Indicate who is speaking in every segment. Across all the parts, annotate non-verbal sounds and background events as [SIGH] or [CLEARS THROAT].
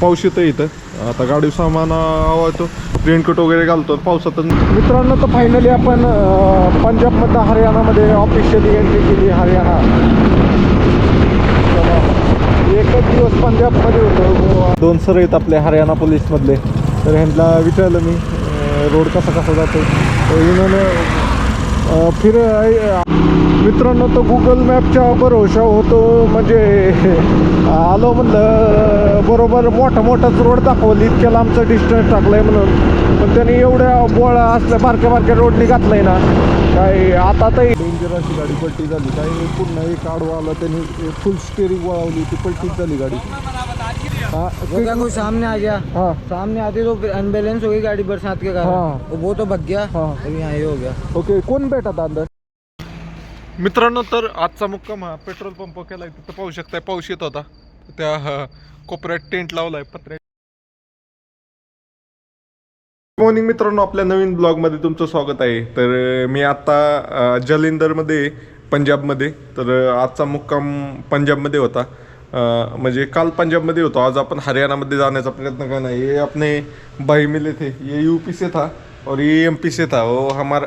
Speaker 1: पाऊस येतं इथं. आता गाडी सामान आवडतो रेनकोट वगैरे घालतो. पावसात मित्रांनो तर फायनली आपण अं, पंजाबमधनं हरियाणामध्ये ऑफिशियली एंट्री केली हरियाणा. एकच दिवस पंजाबमध्ये होतो. दोन सर आहेत आपले हरियाणा पोलीसमधले तर ह्यांना विचारलं मी रोड कसा कसा जातो तर फिर मित्रांनो तो गुगल मॅपच्या भरोशा होतो. म्हणजे आलो म्हणलं बरोबर मोठा मोठाच रोड दाखवली. इतक्या लांबचं डिस्टन्स टाकलंय म्हणून. पण त्यांनी एवढ्या बोळा असल्या बारक्या बारक्या रोडनी घातलंय ना काय आता तर डेंजर अशी गाडी पलटी झाली. काही पुन्हा एक आडवा आला त्यांनी फुल स्टेरिंग वळवली ती पलटीच झाली गाडी. हा
Speaker 2: वो क्या कोई सामने आ गया.
Speaker 1: हा.
Speaker 2: सामने आती तो अनबैलेंस हो गई गाड़ी बरसात के कारण.
Speaker 1: हाँ।
Speaker 2: वो तो भग गया
Speaker 1: हाँ।
Speaker 2: और यहाँ ये हो गया.
Speaker 1: ओके कोण भेटत अंदर? मित्रांनो तर आजचा मुक्काम हा पेट्रोल पंप केलाय. तिथं पाहू शकताय पाऊस येत होता. त्या कोपऱ्यात टेंट लावलाय पत्र्या मॉर्निंग मित्रांनो. आपल्या नवीन ब्लॉगमध्ये तुमचं स्वागत आहे. तर मी आत्ता जलिंदरमध्ये आहे, पंजाबमध्ये. तर आजचा मुक्काम पंजाबमध्ये होता. म्हणजे काल पंजाबमध्ये होतो. आज आपण हरियाणामध्ये जाण्याचा प्रयत्न करना है ये अपने भाई मिले थे. ये यूपी से था और ये एम पी से था. हो, वो हमारा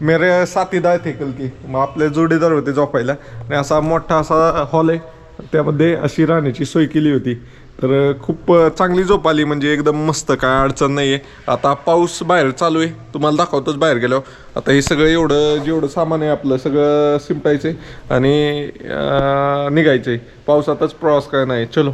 Speaker 1: मेरे साथीदार थे कल की. मग आपले जोडीदार होते झोपायला. आणि असा मोठा असा हॉल आहे. त्यामध्ये अशी राहण्याची सोय केली होती. तर खूप चांगली झोप आली म्हणजे एकदम मस्त काय अडचण नाही आहे आता पाऊस बाहेर चालू आहे. तुम्हाला दाखवतोच बाहेर गेल्यावर. आता हे सगळं एवढं जेवढं सामान आहे आपलं सगळं सिमटायचं आहे आणि निघायचं आहे पावसातच प्रवास काय नाही. चलो.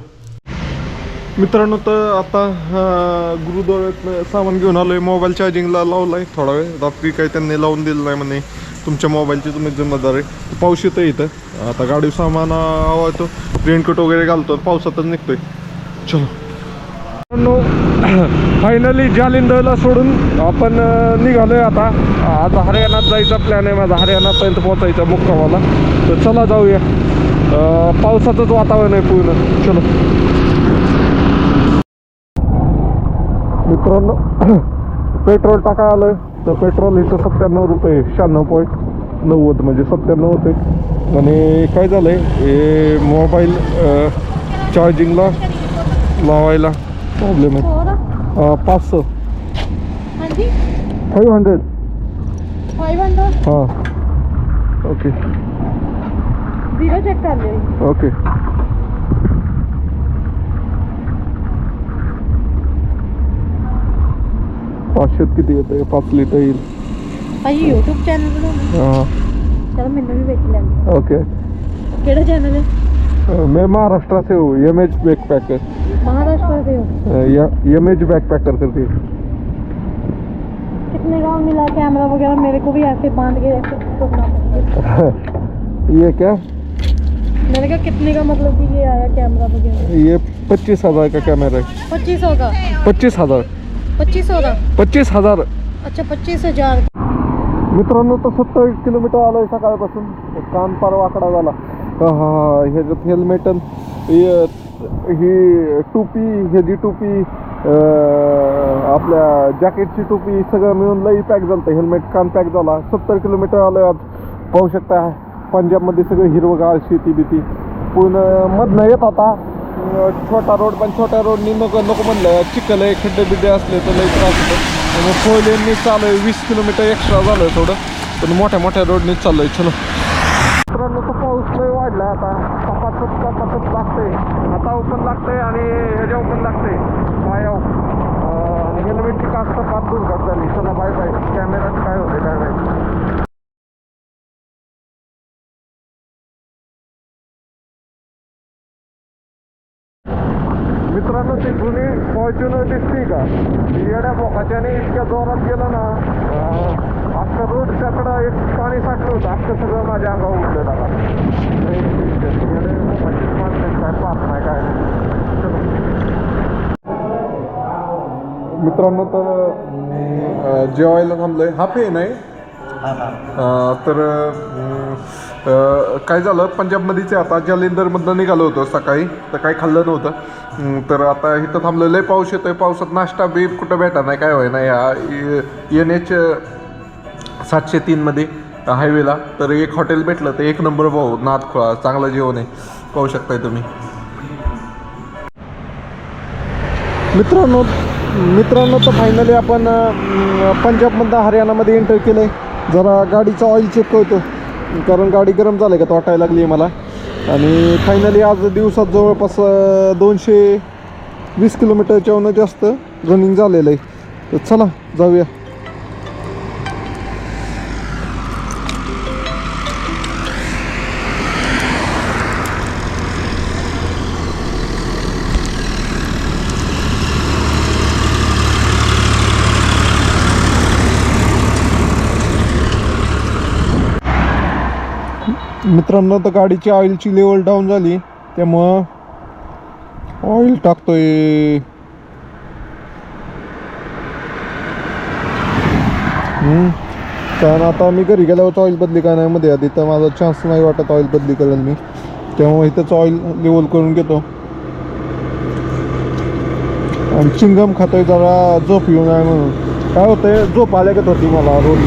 Speaker 1: मित्रांनो तर आता अं, गुरुद्वाऱ्यातनं सामान घेऊन आलो आहे मोबाईल चार्जिंगला लावला आहे थोडा वेळ. रात्री काही त्यांनी लावून दिलं नाही म्हणे. तुमच्या मोबाईलची तुम्ही जिम्मेदार आहे पाऊस येतं इथं. आता गाडी सामान आवडतो रेनकोट वगैरे घालतो. पावसातच निघतोय. चलो. फायनली [CLEARS THROAT] जालिंदरला सोडून आपण निघालोय आता. आज हरियाणात जायचा प्लॅन आहे माझा. हरियाणापर्यंत पोहोचायचा मुक्कामाला. तर चला जाऊया. पावसाचंच वातावरण आहे पूर्ण. चलो. मित्रांनो [CLEARS THROAT] पेट्रोल टाका आलं तर पेट्रोल इथं सत्त्याण्णव रुपये शहाण्णव पॉईंट नव्वद म्हणजे सत्त्याण्णव होते. आणि काय झालं आहे हे मोबाईल चार्जिंगला लावायला. प्रॉब्लेम आहे.
Speaker 3: पाच सौ.
Speaker 1: फाईव्ह हंड्रेड हां. ओके ओके पाचशेत किती येतं? पाच लिटर येईल.
Speaker 3: चॅनल
Speaker 1: ओके
Speaker 3: केलं चॅनल आहे
Speaker 1: मे महाराष्ट्र एम एच बेक
Speaker 3: पॅकेज से हो?
Speaker 1: एम एच बैक पैकर करती
Speaker 3: कितने का मिला कैमरा वगैरह? मेरे को भी ऐसे बाँध के ऐसे [LAUGHS]
Speaker 1: ये क्या?
Speaker 3: मैंने कहा कितने का मतलब कि ये आया कैमरा वगैरह?
Speaker 1: ये पच्चीस हज़ार का कैमरा है।
Speaker 3: पच्चीस का?
Speaker 1: पच्चीस हज़ार।
Speaker 3: पच्चीस का?
Speaker 1: पच्चीस हज़ार।
Speaker 3: अच्छा पच्चीस हज़ार।
Speaker 1: मित्रांनो तो सत्तावीस किलोमीटर आलोय सकाळपासून. कान पार वाकडा झाला. हा हा हा ह्याच्यात हेल्मेट ही ही टोपी ह्याची टोपी आपल्या जॅकेटची टोपी सगळं मिळून लई पॅक झालं हेल्मेट कान पॅक झाला. सत्तर किलोमीटर आलं आज पाहू शकता पंजाबमध्ये सगळं हिरवगार शेती बिती. पूर्ण मधनं येत आता. छोटा रोड पण छोट्या रोडनी नको नको म्हणलं. चिखल आहे खड्डे बिड्डे असले तर लई त्रास होतो. मग फोर लेननी चालू आहे वीस किलोमीटर एक्स्ट्रा झालं थोडं. पण मोठ्या मोठ्या रोडनीच आहे चलो. मित्रांनो तो पाऊस लय वाढला आता. लागतंय हाता ओपन लागतंय आणि ह्याच्या पण लागतंय. पायावर. हेल्मेटची कास्त फार दुर्घट झाली. चला बाय बाय कॅमेरात काय होते काय नाही मित्रांनो ती जुनी फॉर्च्युनर दिसती का? येड्या बोकाच्याने इतक्या जोरात गेलं ना अख्खा रोड त्याकडं एक पाणी साठलं होतं. अख्खं सगळं माझ्या अंगावर उठलं आता मित्रांनो तर जेवायला थांबलोय. हा पे नाही? अं, तर काय झालं? पंजाबमध्येच आहे आता जालिंदरमधनं निघालो होतो सकाळी. तर काही खाल्लं नव्हतं. तर आता इथं थांबलं लय पाऊस येतोय. पावसात नाश्ता बी कुठं भेटा नाही काय होय नाही या एन एच सातशे तीनमध्ये हायवेला. तर एक हॉटेल भेटलं तर एक नंबर भाऊ नाथखोळा चांगलं जेवण आहे. पाहू शकताय तुम्ही. मित्रांनो मित्रांनो तर फायनली आपण अं, पंजाबमधनं हरियाणामध्ये एंटर केलं आहे जरा गाडीचं ऑइल चेक करतो. कारण गाडी गरम झाली का? तो वाटायला लागली आहे मला. आणि फायनली आज दिवसात जवळपास दोनशे वीस किलोमीटरच्याहून जास्त रनिंग झालेलं आहे. तर चला जाऊया. मित्रांनो तर गाडीची ऑइलची लेवल डाऊन झाली. त्यामुळं ऑइल टाकतोय. कारण आता मी घरी गेल्यावरच ऑइल बदली काय नाही मध्ये. आधी तर माझा चान्स नाही वाटत ऑइल बदली करेल मी. त्यामुळे इथंच ऑइल लेवल करून घेतो. आणि चिंगम खातोय जरा झोप येऊ नये म्हणून. काय होतंय? झोप आल्यागत होती मला. रोड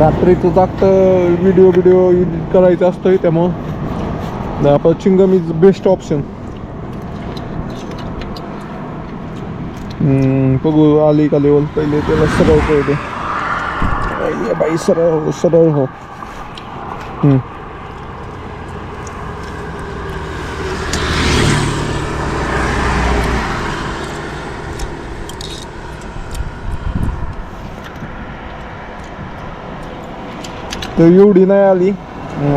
Speaker 1: रात्रीचं जागतं व्हिडिओ व्हिडिओ एडिट करायचं असतंय त्यामुळं. आपण चिंगम इज बेस्ट ऑप्शन बघू आली का लेवल पहिले त्याला सरळ पहिले बाई, बाई सरळ हो सरळ हो. तर एवढी नाही आली.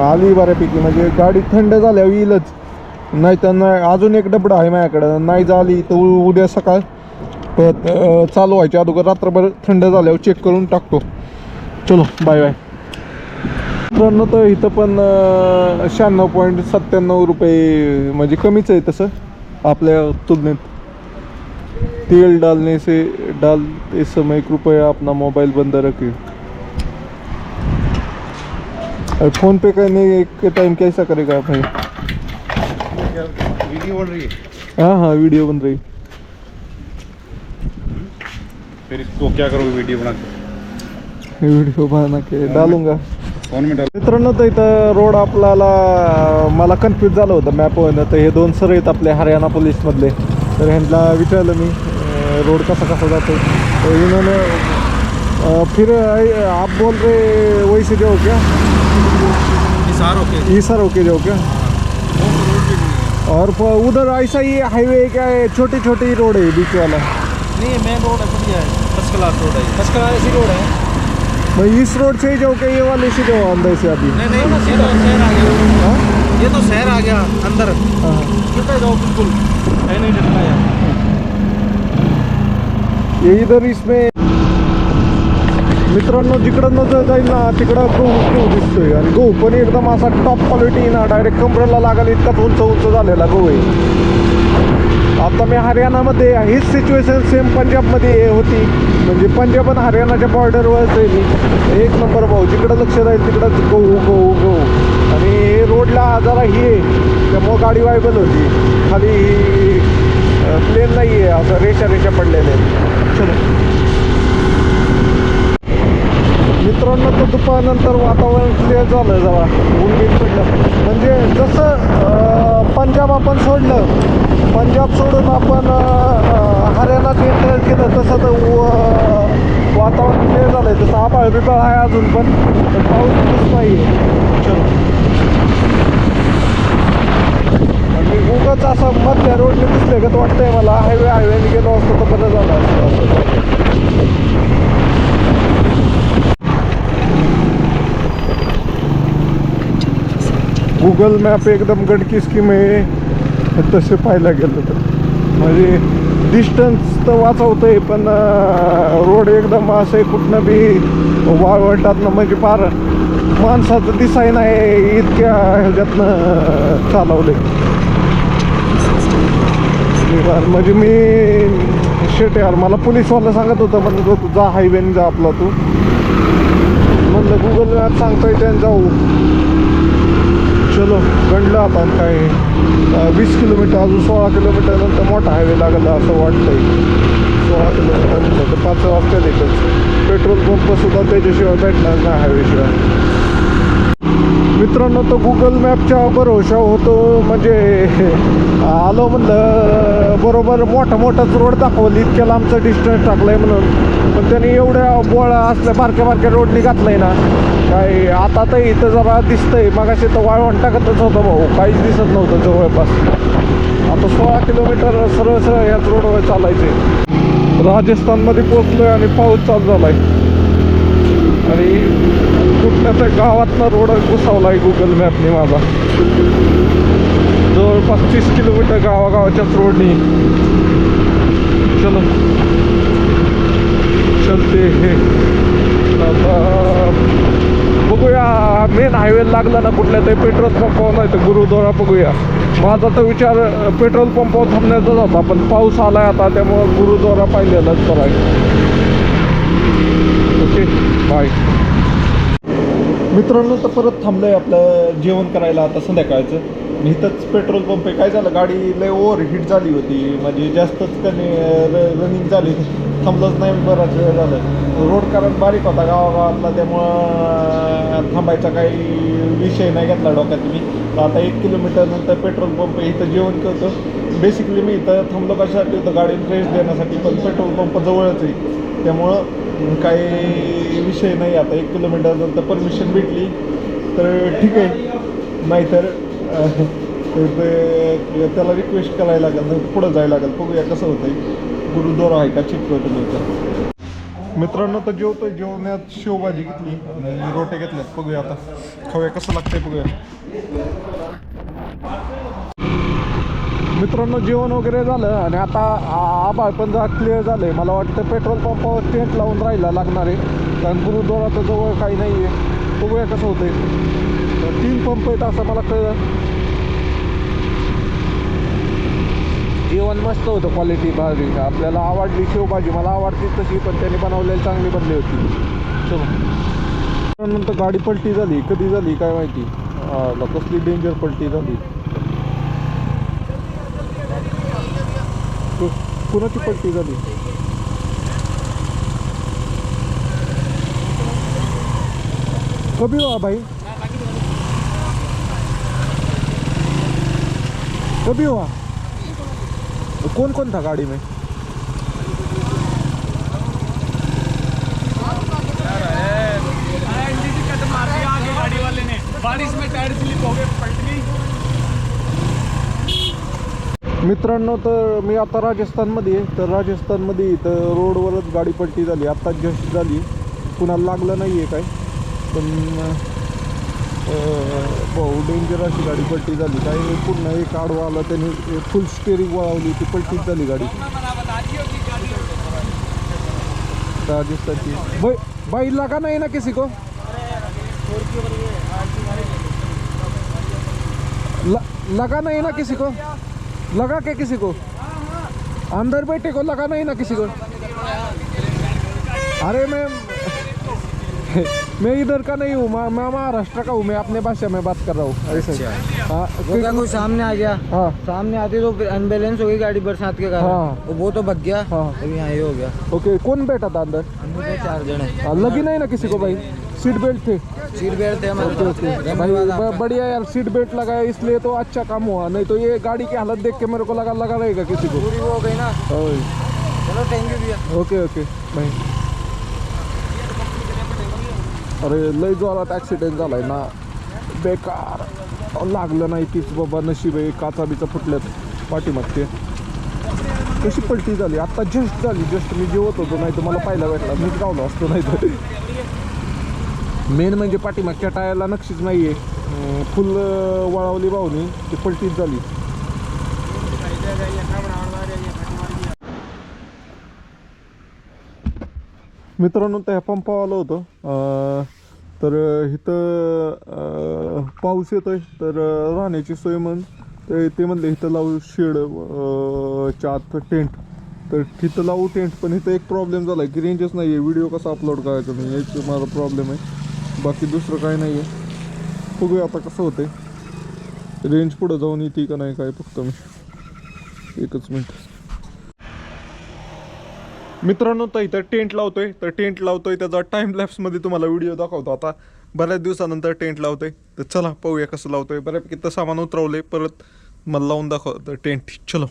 Speaker 1: आली बऱ्यापैकी. म्हणजे गाडी थंड झाल्यावर येईलच. नाही तर नाही अजून एक डबडा आहे माझ्याकडं. नाही झाली तर उद्या सकाळ. परत चालू व्हायच्या अगोदर रात्रभर थंड झाल्यावर चेक करून टाकतो. चलो बाय बाय मित्रांनो तर इथं पण शहाण्णव पॉईंट सत्त्याण्णव रुपये म्हणजे कमीच आहे तसं. आपल्या तुलनेत. तेल डालने से डालते समय कृपया अपना मोबाइल बंद रखें और फोन पे करने के टाइम कैसा करेगा भाई?
Speaker 4: वीडियो बन रही है।
Speaker 1: हाँ हाँ वीडियो बन रही।
Speaker 4: फिर इसको क्या करोगे वीडियो बना के?
Speaker 1: वीडियो बना के डालूंगा।
Speaker 4: फोन में डाल?
Speaker 1: मित्रांनो तर इथं रोड आपल्याला मला कन्फ्यूज झालं होतं मॅपवरनं तर हे दोन सर आहेत आपले हरियाणा पोलीसमधले तर ह्यांना विचारलं मी रोड कसा कसा जातो तो इन्होंने फिर आप बोल रहे वही से जाओ क्या?
Speaker 4: सारों के
Speaker 1: ये सर ओके जाओ क्या? और उधर ऐसा ही हाईवे क्या है? छोटे छोटे रोड है बीच वाला।
Speaker 4: नहीं मेन रोड है बढ़िया है फ़र्स्ट क्लास रोड है
Speaker 2: फ़र्स्ट क्लास ऐसी रोड है।
Speaker 1: मैं इस रोड से ही जाओ क्या ये वाले से जाओ अंदर से अभी।
Speaker 4: नहीं नहीं ये तो शहर आ गया।
Speaker 1: हाँ?
Speaker 4: ये तो शहर आ गया अंदर।
Speaker 1: हाँ।
Speaker 4: कितना जाओ बिल्कुल। नहीं डरना यार
Speaker 1: ये इधर इसमें मित्रांनो जिकडं जर जाईल ना तिकडं गहू गहू दिसतोय. आणि गहू पण एकदम असा टॉप क्वालिटी ना डायरेक्ट कमरेला लागेल इतकाच उंच उंच झालेला गहू आहे. आता मी हरियाणामध्ये हीच सिच्युएशन सेम पंजाबमध्ये होती. म्हणजे पंजाब आणि हरियाणाच्या बॉर्डरवरच आहे मी. एक नंबर भाऊ जिकडं लक्ष जाईल तिकडंच गहू गहू गहू. आणि रोडला जरा ही आहे. त्यामुळं गाडी वायबल होती. खाली प्लेन नाही आहे असं रेषा रेषा पडलेल्या आहेत. चलो. मित्रांनो तर दुपारनंतर वातावरण क्लिअर झालं जरा. ऊन बीन पडलं. म्हणजे जसं पंजाब आपण सोडलं पंजाब सोडून आपण हरियाणात एंटर केलं तसं तर वातावरण क्लिअर झालं आहे तसं आभाळ बिबाळ आहे अजून पण पण पाऊस नाही चलो आणि उगाच असं मधल्या रोडने दिसले का वाटतंय मला. हायवे हायवेने गेलो असतो तर बरं झालं असतं. गुगल मॅप एकदम गडकी स्कीम आहे. तसे पाहायला गेलं तर. म्हणजे डिस्टन्स तर वाचवतंय पण रोड एकदम असं आहे कुठनं बी वाळवटातनं म्हणजे फार माणसाचं दिसाय नाही इतक्या ह्याच्यातनं चालवले म्हणजे मी शेट यार मला पोलीसवाला सांगत होतं म्हणलं तू जा हायवेने जा आपला तू. म्हणलं गुगल मॅप सांगतोय त्यानं जाऊ. चलो गणलं आपण काय वीस किलोमीटर अजून सोळा किलोमीटरनंतर मोठा हायवे लागला असं वाटतंय. सोळा किलोमीटरनंतर तर पाच वाजता येतच. पेट्रोल पंप सुद्धा त्याच्याशिवाय भेटणार नाही हायवेशिवाय मित्रांनो तो गुगल मॅपच्या भरोशा होतो म्हणजे आलो म्हणलं बरोबर मोठा मोठाच रोड दाखवली इतक्याला आमचं डिस्टन्स टाकलंय म्हणून. पण त्यांनी एवढ्या बोळा असल्या बारक्या बारक्या रोडनी घातलंय ना काय आता तर इथं जरा दिसतंय. मगाशी तर वाळवण टाकतच होतं भाऊ. काहीच दिसत नव्हतं जवळपास. आता सोळा किलोमीटर सरळ सरळ याच रोडवर चालायचे राजस्थानमध्ये पोचलोय आणि पाऊस चालू झालाय. आणि कुठल्या गावातनं रोड घुसावलाय गुगल मॅपने माझा. जवळपास तीस किलोमीटर गावागावाच्याच रोडनी. चलो. चलते हे. बघूया मेन हायवे लागला ना कुठल्या तरी पेट्रोल पंपावर नाही तर गुरुद्वारा बघूया. माझा तर विचार पेट्रोल पंपावर थांबण्याचाच होता पण पाऊस आलाय आता त्यामुळं गुरुद्वारा पाहिलेलाच बरं ओके बाय मित्रांनो तर परत थांबलंय आपलं जेवण करायला आता संध्याकाळचं. इथंच पेट्रोल पंप आहे. काय झालं? गाडी लय ओव्हर हिट झाली होती. म्हणजे जास्तच कमी रनिंग झाली थांबलंच नाही बराच वेळ झालं. रोड कारण बारीक होता गावागावातला त्यामुळं थांबायचा काही विषय नाही घेतला डोक्यात मी. तर आता एक किलोमीटर नंतर पेट्रोल पंप इथं जेवण करतो. बेसिकली मी इथं थांबलो कशासाठी होतं? गाडीला रेस्ट देण्यासाठी पण पेट्रोल पंप जवळच आहे. त्यामुळं काही विषय नाही. आता एक किलोमीटर नंतर परमिशन भेटली. तर ठीक आहे. नाहीतर ते त्याला रिक्वेस्ट करायला लागेल पुढं जायला लागेल. बघूया कसं होतंय. गुरुद्वारा आहे का चेक तुम्ही मित्रांनो तर जेवतोय जेवण्यात शेवभाजी घेतली. आणि रोटे घेतल्यात. बघूया आता. खाऊया कसं लागतंय बघूया. मित्रांनो जेवण वगैरे झालं आणि आता आभाळ पण जा क्लिअर झालंय. मला वाटतं पेट्रोल पंपावर टेंट लावून राहायला लागणार आहे. कारण गुरुद्वारा तर जवळ काही नाही आहे बघूया कसं होतंय. तीन पंप आहेत असं मला कळलं. जेवण मस्त होतं क्वालिटी भाजी आपल्याला आवडली शेवभाजी मला आवडती तशी पण त्याने बनवलेली चांगली बनली होती. चलो. नंतर गाडी पलटी झाली. कधी झाली काय माहिती? कसली डेंजर पलटी झाली. कुणाची पलटी झाली? कभी व्हा भाई. कभी हुआ? कौन कौन था गाड़ी में?
Speaker 5: बारिश में टायर स्लिप हो गए
Speaker 1: मित्रांनो तर मी आता राजस्थानमध्ये आहे. तर राजस्थानमध्ये इथं रोडवरच गाडी पलटी झाली. आत्ता जस्ट झाली. कुणाला लागलं नाही आहे काय. पण भाऊ डेंजर अशी गाडी पलटी झाली. पूर्ण एक आडवा आला फुल स्टेरिंग वळवली ती पलटीच झाली गाडी. राजस्थानची. भाई लगा नहीं ना किसी को? ल, लगा नहीं ना किसी को? लगा क्या किसी को? अंदर बैठे को लगा नहीं ना किसी को? अरे मैं [LAUGHS] मैं इधर का नहीं हूँ मैं महाराष्ट्र का हूँ मैं अपने भाषा में बात कर रहा हूँ। ऐसे हाँ
Speaker 2: वो क्या कोई सामने आ गया?
Speaker 1: हाँ।
Speaker 2: सामने आती तो अनबैलेंस हो गई गाड़ी बरसात के कारण।
Speaker 1: हाँ।
Speaker 2: तो वो तो भग गया
Speaker 1: हाँ।
Speaker 2: अभी यहाँ ये हो गया।
Speaker 1: ओके कौन बैठा था अंदर?
Speaker 2: तो चार जने।
Speaker 1: हाँ, लगी नहीं ना किसी को भाई? सीट बेल्ट थे।
Speaker 2: सीट बेल्ट थे
Speaker 1: ओके ओके। भाई। बढ़िया यार सीट बेल्ट लगाया इसलिए तो अच्छा काम हुआ। नहीं तो ये गाड़ी की हालत देख के मेरे को लगा लगा रहेगा किसी को।
Speaker 2: पूरी वो हो गई ना। चलो थैंक यू भैया।
Speaker 1: Okay okay. बाय अरे लय जोरात ॲक्सिडेंट झाला आहे ना. बेकार. लागलं नाही तीच बाबा नशीब आहे काचा बिचा फुटल्यात पाठीमागचे. कशी पलटी झाली? आत्ता जस्ट झाली जस्ट मी जेवत होतो नाही तर मला पाहायला भेटला. मीच गावलो असतो नाही तर मेन म्हणजे पाठीमागच्या टायरला नक्षीच नाही आहे फुल वळवली भाऊनी ती पलटीच झाली. मित्रांनो त्या पंपावर आलो होतो. तर इथं पाऊस येतो आहे तर राहण्याची सोय म्हण तर ते म्हणले इथं लावू शेड चात टेंट. तर तिथं लावू टेंट पण इथं एक प्रॉब्लेम झाला की रेंजच नाही आहे व्हिडिओ कसा अपलोड करायचा नाही. याच माझा प्रॉब्लेम आहे. बाकी दुसरं काही नाही आहे बघूया आता कसं होतं रेंज पुढं जाऊन येते का नाही काय फक्त मी. एकच मिनट. मित्रांनो तर इथं टेंट लावतोय. तर टेंट लावतोय त्याचा टाइम लॅप्समध्ये तुम्हाला व्हिडिओ दाखवतो. आता बऱ्याच दिवसानंतर टेंट लावतोय. तर चला पाहूया कसं लावतोय. बऱ्यापैकी तर सामान उतरवलंय. परत मला लावून दाखवतं टेंट. चलो.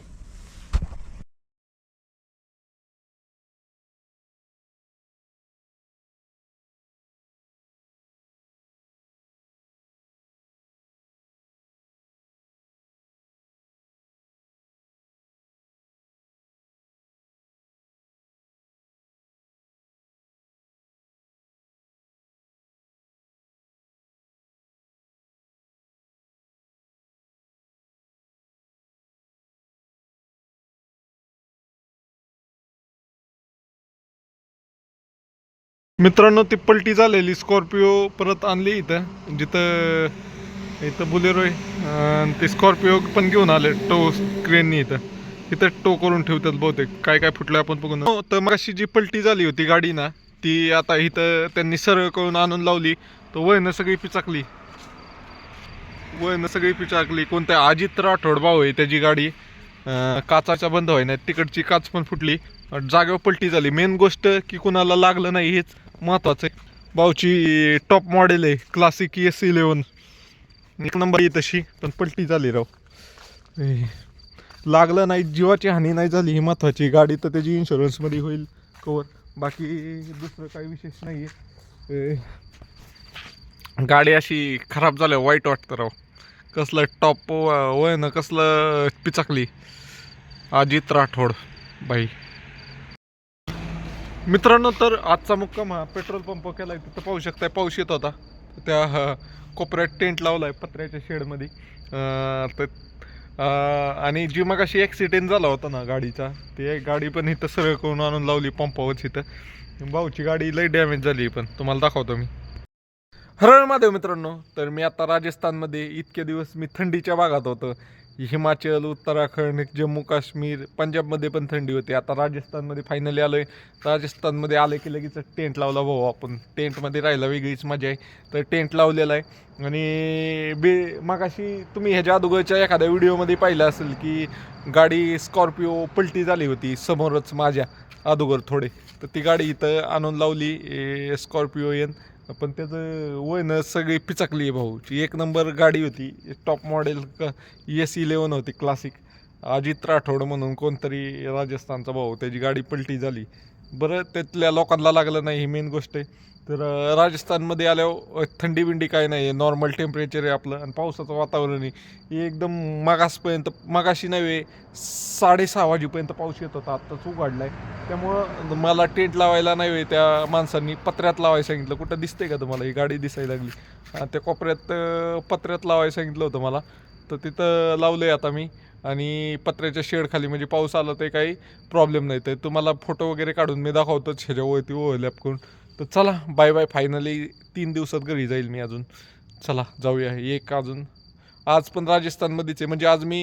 Speaker 1: मित्रांनो ती पलटी झालेली. स्कॉर्पिओ परत आणली इथं. जिथं इथं बुलेरो आहे ते स्कॉर्पिओ पण घेऊन आले टो क्रेननी इथं. इथं टो करून ठेवतात बहुतेक. काय काय फुटलं आपण बघून. हो, तर मग जी पलटी झाली होती गाडी ना ती आता इथं त्यांनी सरळ करून आणून लावली. तर वयनं सगळी पिचाकली. वयनं सगळी पिचाकली. कोणत्या अजित राठोड भाऊ आहे त्याची गाडी. काचाचा काचाच्या बंद व्हाय नाही तिकडची काच पण फुटली. जागेवर पलटी झाली. मेन गोष्ट की कुणाला लागलं नाही हेच. महत्वाचं आहे. भाऊची टॉप मॉडेल आहे क्लासिक एस इलेवन एक नंबर आहे तशी पण पलटी झाली राव. लागलं नाही जीवाची हानी नाही झाली ही महत्वाची गाडी तर त्याची इन्शुरन्समध्ये होईल कवर बाकी दुसरं काही विशेष नाही आहे गाडी अशी खराब झाल्या वाईट वाटतं राव. कसलं टॉप वय ना कसलं पिचकली. अजित राठोड बाई. मित्रांनो तर आजचा मुक्काम हा पेट्रोल पंप केला आहे तिथं पाहू शकताय पाऊस येत होता. त्या कोपऱ्यात टेंट लावलाय पत्र्याच्या शेडमध्ये. तर आणि जी मग अशी ॲक्सिडेंट झाला होता ना गाडीचा ते गाडी पण इथं सरळ करून आणून लावली पंपावरच इथं. भाऊची गाडी लई डॅमेज झाली पण तुम्हाला दाखवतो मी. हरण महादेव मित्रांनो तर मी आता राजस्थानमध्ये इतके दिवस मी थंडीच्या भागात होतो. हिमाचल उत्तराखंड जम्मू काश्मीर पंजाबमध्ये पण थंडी होती. आता राजस्थानमध्ये फायनली आलो आहे राजस्थानमध्ये आलं की लगेच टेंट लावला भाऊ आपण. टेंटमध्ये राहायला वेगळीच मजा आहे. तर टेंट लावलेला आहे. आणि बे मागाशी तुम्ही ह्याच्या अगोदरच्या एखाद्या व्हिडिओमध्ये पाहिलं असेल की गाडी स्कॉर्पिओ पलटी झाली होती समोरच माझ्या अगोदर थोडे. तर ती गाडी इथं आणून लावली स्कॉर्पिओ येन पण त्याचं वयनं सगळी पिचकली आहे भाऊची एक नंबर गाडी होती. टॉप मॉडेल क एस इलेवन होती क्लासिक अजित राठोड म्हणून कोणतरी राजस्थानचा भाऊ त्याची गाडी पलटी झाली. बरं त्यातल्या लोकांना लागलं नाही ही मेन गोष्ट आहे. तर राजस्थानमध्ये आल्यावर थंडी बिंडी काय नाही आहे नॉर्मल टेम्परेचर आहे आपलं. आणि पावसाचं वातावरण आहे. एकदम मागासपर्यंत मागाशी नव्हे साडेसहा वाजेपर्यंत पाऊस येत होता. आत्ताच उघडला आहे त्यामुळं मला टेंट लावायला नाही त्या माणसांनी पत्र्यात लावायला सांगितलं. कुठं दिसते का तुम्हाला? ही गाडी दिसायला लागली. त्या कोपऱ्यात पत्र्यात लावायला सांगितलं होतं मला. तर तिथं लावलं आहे आता मी. आणि पत्र्याच्या शेडखाली म्हणजे पाऊस आला तर काही प्रॉब्लेम नाही. तर तुम्हाला फोटो वगैरे काढून मी दाखवतोच ह्याच्यावरती ओव्हरलॅप करून. तर चला बाय बाय फायनली तीन दिवसात घरी जाईल मी अजून. चला जाऊया. एक अजून. आज पण राजस्थानमध्येच आहे म्हणजे आज मी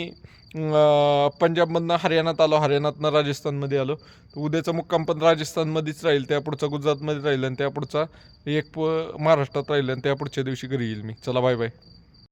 Speaker 1: पंजाबमधनं हरियाणात आलो. हरियाणातनं राजस्थानमध्ये आलो. तर उद्याचा मुक्काम पण राजस्थानमध्येच राहील. त्या पुढचा गुजरातमध्ये राहील आणि त्या पुढचा एक प महाराष्ट्रात राहील आणि त्या पुढच्या दिवशी घरी येईल मी. चला बाय बाय